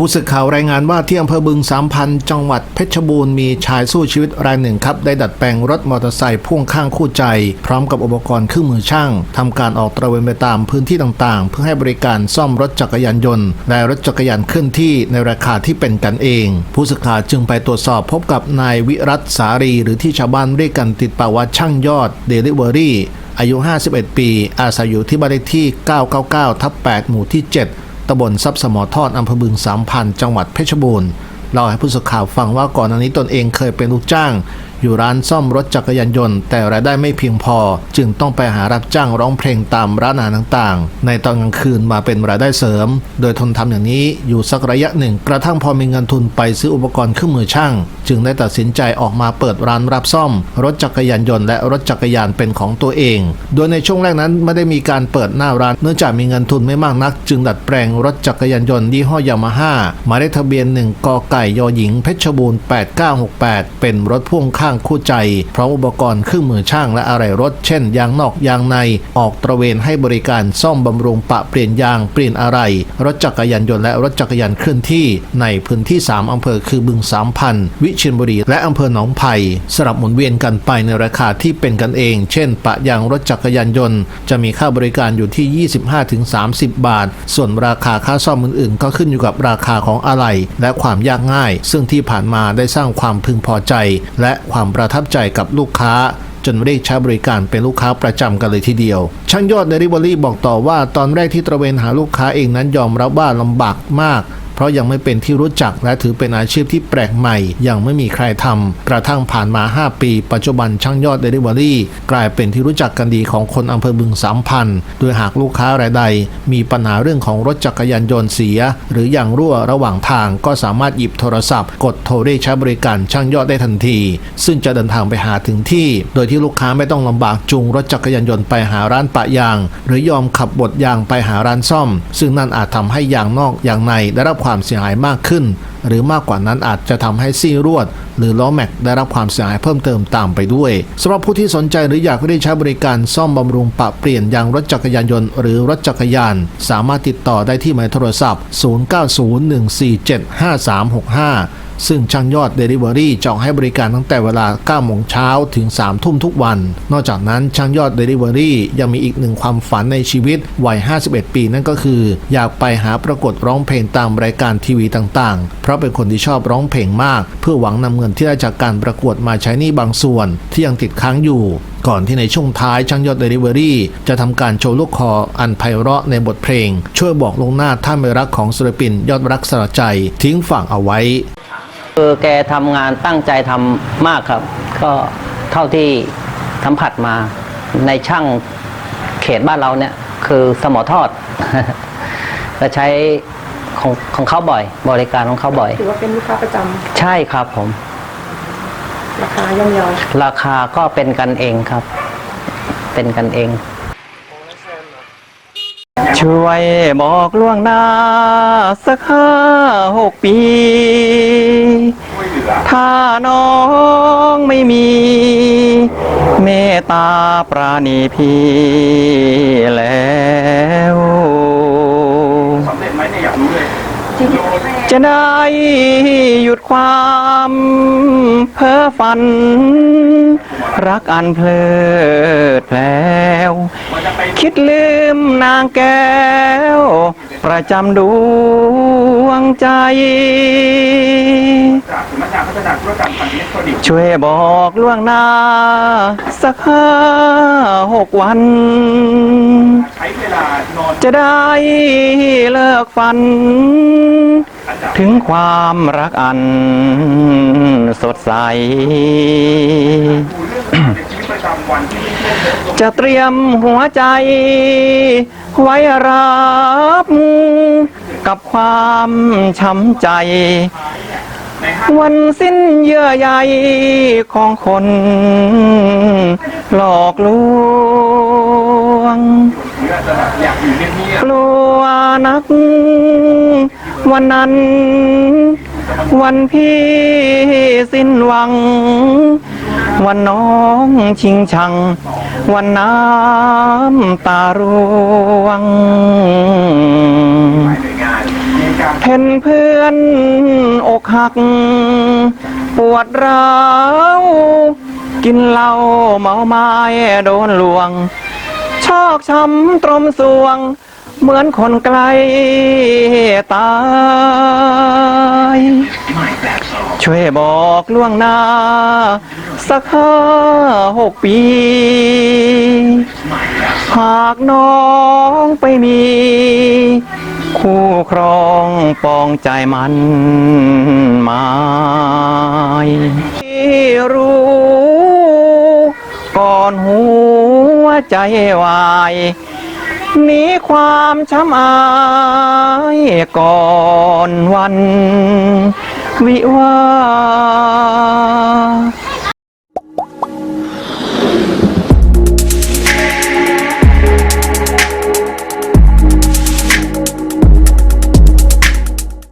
ผู้สื่อข่าวรายงานว่าที่อำเภอบึงสามพันจังหวัดเพชรบูรณ์มีชายสู้ชีวิตรายหนึ่งครับ ได้ดัดแปลงรถมอเตอร์ไซค์พ่วงข้างคู่ใจ พร้อมกับอุปกรณ์เครื่องมือช่างทำการออกตระเวนไปตามพื้นที่ต่างๆ เพื่อให้บริการซ่อมรถจักรยานยนต์และรถจักรยานเคลื่อนที่ในราคาที่เป็นกันเอง ผู้สื่อข่าวจึงไปตรวจสอบพบกับนายวิรัตสารี หรือที่ชาวบ้านเรียกกันติดปากว่าช่างยอดเดลิเวอรี่อายุ 51 ปี อาศัยอยู่ที่บ้านเลขที่ 999 ทับ 8 หมู่ที่ 7 ตำบลทรัพย์สมอทอดอำเภอบึงสามพันจังหวัดเพชรบูรณ์เล่าให้ผู้สื่อข่าวฟังว่าก่อนหน้านี้ตนเองเคยเป็นลูกจ้าง อยู่ร้านซ่อมรถจักรยานยนต์ แต่รายได้ไม่เพียงพอ จึงต้องไปหารับจ้างร้องเพลงตามร้านอาหารต่างๆ ในตอนกลางคืนมาเป็นรายได้เสริม โดยทนทำอย่างนี้อยู่สักระยะหนึ่ง กระทั่งพอมีเงินทุนไปซื้ออุปกรณ์เครื่องมือช่าง จึงได้ตัดสินใจออกมาเปิดร้านรับซ่อม รถจักรยานยนต์และรถจักรยานเป็นของตัวเอง โดยในช่วงแรกนั้นไม่ได้มีการเปิดหน้าร้าน เนื่องจากมีเงินทุนไม่มากนัก จึงดัดแปลงรถจักรยานยนต์ยี่ห้อยามาฮ่าหมายเลขทะเบียน 1กไก่ยหญิง เพชรบูรณ์ 8968 เป็นรถพ่วงข้างคู่ใจพร้อมอุปกรณ์เครื่องมือช่างและอะไหล่รถ เช่น ยางนอกยางใน ออกตระเวนให้บริการซ่อมบำรุงปะเปลี่ยนยางเปลี่ยนอะไหล่รถจักรยานยนต์และรถจักรยานเคลื่อนที่ ในพื้นที่ 3อำเภอคือบึงสามพันวิเชียรบุรี และอำเภอหนองไผ่สลับหมุนเวียนกันไปในราคาที่เป็นกันเอง เช่น ปะยางรถจักรยานยนต์ จะมีค่าบริการอยู่ที่ 25-30 บาท ส่วนราคาค่าซ่อมอื่นๆ ก็ขึ้นอยู่กับราคาของอะไหล่และความยากง่าย ซึ่งที่ผ่านมาได้สร้างความพึงพอใจ และความประทับใจกับลูกค้าจนเรียกใช้บริการเป็นลูกค้าประจำกันเลยทีเดียว ช่างยอดเดลิเวอรี่บอกต่อว่าตอนแรกที่ตระเวนหาลูกค้าเองนั้นยอมรับว่าลำบากมาก เพราะยังไม่เป็นที่รู้จักและถือเป็นอาชีพที่แปลกใหม่ ยังไม่มีใครทำกระทั่งผ่านมา 5 ปี ปัจจุบันช่างยอดเดลิเวอรี่กลายเป็นที่รู้จักกันดีของคนอำเภอบึงสามพันโดยหากลูกค้ารายใด มีปัญหาเรื่องของรถจักรยานยนต์เสีย หรืออย่างรั่วระหว่างทางก็สามารถหยิบโทรศัพท์ กดโทรเรียกใช้บริการช่างยอดได้ทันที ซึ่งจะเดินทางไปหาถึงที่ โดยที่ลูกค้าไม่ต้องลำบากจูงรถจักรยานยนต์ไปหาร้านปะยาง หรือยอมขับบดยางไปหาร้านซ่อม ซึ่งนั่นอาจทำให้ยางนอกยางในได้รับความความเสียหายมากขึ้น หรือมากกว่านั้นอาจจะทำให้ซี่รวดหรือล้อแม็กได้รับความเสียหายเพิ่มเติมตามไปด้วยสำหรับผู้ที่สนใจหรืออยากได้ใช้บริการซ่อมบำรุงปะเปลี่ยนยางรถจักรยานยนต์หรือรถจักรยาน สามารถติดต่อได้ที่หมายโทรศัพท์ 0901475365 ซึ่งช่างยอด Delivery จออกให้บริการตั้งแต่เวลา9โมงเช้าถึง 3 ทุ่มทุกวัน นอกจากนั้นช่างยอด Delivery ยังมีอีกหนึ่งความฝันในชีวิตวัย 51 ปี นั่นก็คือ อยากไปหาประกวดร้องเพลงตามรายการทีวีต่างๆ เพราะเป็นคนที่ชอบร้องเพลงมาก เพื่อหวังนำเงินที่ได้จากการประกวดมาใช้หนี้บางส่วน ที่ยังติดค้างอยู่ก่อนที่ในช่วงท้ายช่างยอด Delivery จะทำการโชว์ลูกคออันไพเราะในบทเพลง ช่วยบอกลงหน้าท่าไม่รักของศิลปินยอดรักสลักใจทิ้งฝั่งเอาไว้ คือแกทำงานตั้งใจทำมากครับ ก็เท่าที่สัมผัสมาในช่างเขตบ้านเราเนี่ย คือสมอทอดจะใช้ของของเขาบ่อย บริการของเขาบ่อยถือว่าเป็นลูกค้าประจำใช่ครับผม ราคาย่อมเยาราคาก็เป็นกันเองครับ เป็นกันเอง ช่วยบอกล่วงหน้า สักห้าหกปี ถ้าน้องไม่มี เมตตาปราณีพี่แล้วจะได้หยุดความเพ้อฝัน รักอันเพลิ คิดลืมนางแก้ว ประจำดวงใจ ช่วยบอกล่วงหน้า สักห้าหกวัน จะได้เลิกฝัน ถึงความรักอันสดใส จะเตรียมหัวใจ ไว้รับกับความช้ำใจ วันสิ้นเยื่อใยของคน หลอกลวงกลัวนัก วันนั้น วันพี่สิ้นหวัง วันน้องชิงชัง วันน้ำตาร่วงเห็นเพื่อนอนอกหัก ปวดร้าวกินเหล้าเมาไม้โดนลวง ชอกช้ำตรมสวง เหมือนคนไกลตาย ช่วยบอกล่วงหน้า สักห้าหกปี หากน้องไปมี คู่ครองปองใจมันหมายรู้ก่อนหัวใจวายหนีความช้ำอายก่อนวัน วิวาห์